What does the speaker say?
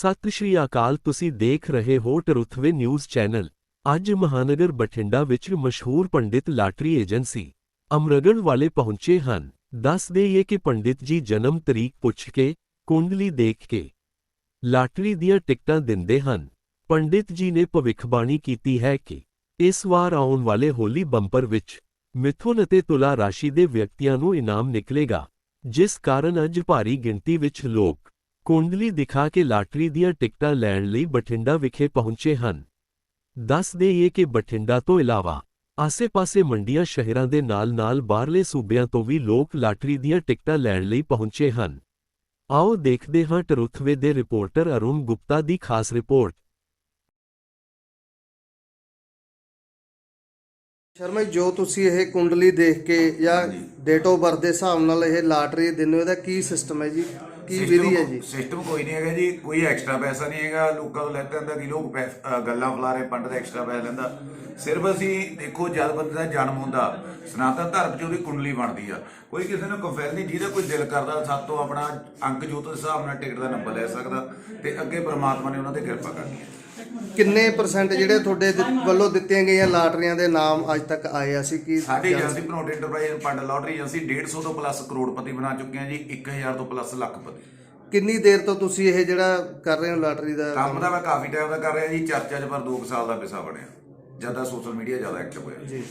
ਸਤਿ ਸ਼੍ਰੀ ਅਕਾਲ, ਤੁਸੀਂ ਦੇਖ ਰਹੇ ਹੋ ਟਰੁਥਵੇ ਨਿਊਜ਼ ਚੈਨਲ। ਅੱਜ ਮਹਾਨਗਰ ਬਠਿੰਡਾ ਵਿੱਚ ਮਸ਼ਹੂਰ ਪੰਡਿਤ ਲਾਟਰੀ ਏਜੰਸੀ ਅਮਰਗੜ ਵਾਲੇ ਪਹੁੰਚੇ ਹਨ। ਦੱਸ ਦੇਈਏ ਕਿ ਪੰਡਿਤ ਜੀ ਜਨਮ ਤਰੀਕ ਪੁੱਛ ਕੇ, ਕੁੰਡਲੀ ਦੇਖ ਕੇ ਲਾਟਰੀ ਦੀਆਂ ਟਿਕਟਾਂ ਦਿੰਦੇ ਹਨ। ਪੰਡਿਤ ਜੀ ਨੇ ਭਵਿੱਖਬਾਣੀ ਕੀਤੀ ਹੈ ਕਿ ਇਸ ਵਾਰ ਆਉਣ ਵਾਲੇ ਹੋਲੀ ਬੰਪਰ ਵਿੱਚ ਮਿਥੁਨ ਅਤੇ ਤੁਲਾ ਰਾਸ਼ੀ ਦੇ ਵਿਅਕਤੀਆਂ ਨੂੰ ਇਨਾਮ ਨਿਕਲੇਗਾ, ਜਿਸ ਕਾਰਨ ਅੱਜ ਭਾਰੀ ਗਿਣਤੀ ਵਿੱਚ ਲੋਕ ਕੁੰਡਲੀ ਦਿਖਾ ਕੇ ਲਾਟਰੀ ਦੀਆਂ ਟਿਕਟਾਂ ਲੈਣ ਲਈ ਬਠਿੰਡਾ ਵਿਖੇ ਪਹੁੰਚੇ ਹਨ। ਦੱਸ ਦੇਈਏ ਕਿ ਬਠਿੰਡਾ ਤੋਂ ਇਲਾਵਾ ਆਸੇ-ਪਾਸੇ ਮੰਡੀਆਂ ਸ਼ਹਿਰਾਂ ਦੇ ਨਾਲ-ਨਾਲ ਬਾਹਰਲੇ ਸੂਬਿਆਂ ਤੋਂ ਵੀ ਲੋਕ ਲਾਟਰੀ ਦੀਆਂ ਟਿਕਟਾਂ ਲੈਣ ਲਈ ਪਹੁੰਚੇ ਹਨ। ਆਓ ਦੇਖਦੇ ਹਾਂ ਟਰੁਥਵੇ ਦੇ ਰਿਪੋਰਟਰ ਅਰੁਣ ਗੁਪਤਾ ਦੀ ਖਾਸ ਰਿਪੋਰਟ। ਸ਼ਰਮਾ ਜੀ, ਜੋ ਤੁਸੀਂ ਇਹ ਕੁੰਡਲੀ ਦੇਖ ਕੇ ਜਾਂ ਡੇਟ ਆਫ ਬਰਥ ਦੇ ਹਿਸਾਬ ਨਾਲ ਇਹ ਲਾਟਰੀ ਦਿੰਦੇ ਹੋ ਇਹਦਾ ਕੀ ਸਿਸਟਮ ਹੈ ਜੀ? ਕੀ ਵਿਧੀ ਹੈ ਜੀ। ਸਿਸਟਮ ਕੋਈ ਨਹੀਂ ਹੈਗਾ ਜੀ ਕੋਈ ਐਕਸਟਰਾ ਪੈਸਾ ਨਹੀਂ ਹੈਗਾ ਲੋਕਾਂ ਤੋਂ ਲੈਂਦਾ ਹੁੰਦਾ ਕਿ ਲੋਕ ਪੈ- ਅ, ਗੱਲਾਂ ਫਲਾ ਰਹੇ ਪੰਡਤ ਐਕਸਟਰਾ ਪੈਸਾ ਲੈਂਦਾ। ਸਿਰਫ ਅਸੀਂ ਦੇਖੋ ਜਦ ਬੰਦੇ ਦਾ ਜਨਮ ਹੁੰਦਾ ਸਨਾਤਨ ਧਰਮ 'ਚ ਉਹਦੀ ਕੁੰਡਲੀ ਬਣਦੀ ਆ। ਕੋਈ ਕਿਸੇ ਨੂੰ ਕੰਫੈਲ ਨਹੀਂ ਜਿਹਦਾ ਕੋਈ ਦਿਲ ਕਰਦਾ ਸਾਤੋਂ ਆਪਣਾ ਅੰਕ ਜੋਤ ਦੇ ਹਿਸਾਬ ਨਾਲ ਟਿਕਟ ਦਾ ਨੰਬਰ ਲੈ ਸਕਦਾ ਤੇ ਅੱਗੇ ਪ੍ਰਮਾਤਮਾ ਨੇ ਉਹਨਾਂ ਤੇ ਕਿਰਪਾ ਕਰਨੀ ਹੈ। ਕਿੰਨੇ ਪਰਸੈਂਟ ਜਿਹੜੇ ਤੁਹਾਡੇ ਦਿੱ- ਵੱਲੋਂ ਦਿੱਤੀਆਂ ਗਈਆਂ ਲਾਟਰੀਆਂ ਦੇ ਨਾਮ ਅੱਜ ਤੱਕ ਆਏ ਆ? ਅਸੀਂ ਕੀ ਸਾਡੀ ਏਜੰਸੀ ਪ੍ਰੋਟ ਇੰਟਰਪ੍ਰਾਈਜ਼ ਪੰਡ ਲਾਟਰੀ ਏਜੰਸੀ 150 ਤੋਂ ਪਲੱਸ ਕਰੋੜਪਤੀ ਬਣਾ ਚੁੱਕੇ ਹਾਂ ਜੀ 1000 ਤੋਂ ਪਲੱਸ ਲੱਖਪਤੀ। ਕਿੰਨੀ ਦੇਰ ਤੋਂ ਤੁਸੀਂ ਇਹ ਜਿਹੜਾ ਕਰ ਰਹੇ ਹੋ ਲਾਟਰੀ ਦਾ ਕੰਮ ਤਾਂ ਮੈਂ ਕਾਫੀ ਟਾਈਮ ਦਾ ਕਰ ਰਿਹਾ ਜੀ ਚਰਚਾ 'ਚ ਪਰ 2 ਸਾਲ ਦਾ ਵਿਸਾ ਬਣਿਆ। ਜਦ ਦਾ ਸੋਸ਼ਲ ਮੀਡੀਆ ਜ਼ਿਆਦਾ ਐਕਟਿਵ ਹੋਇਆ। ਜੀ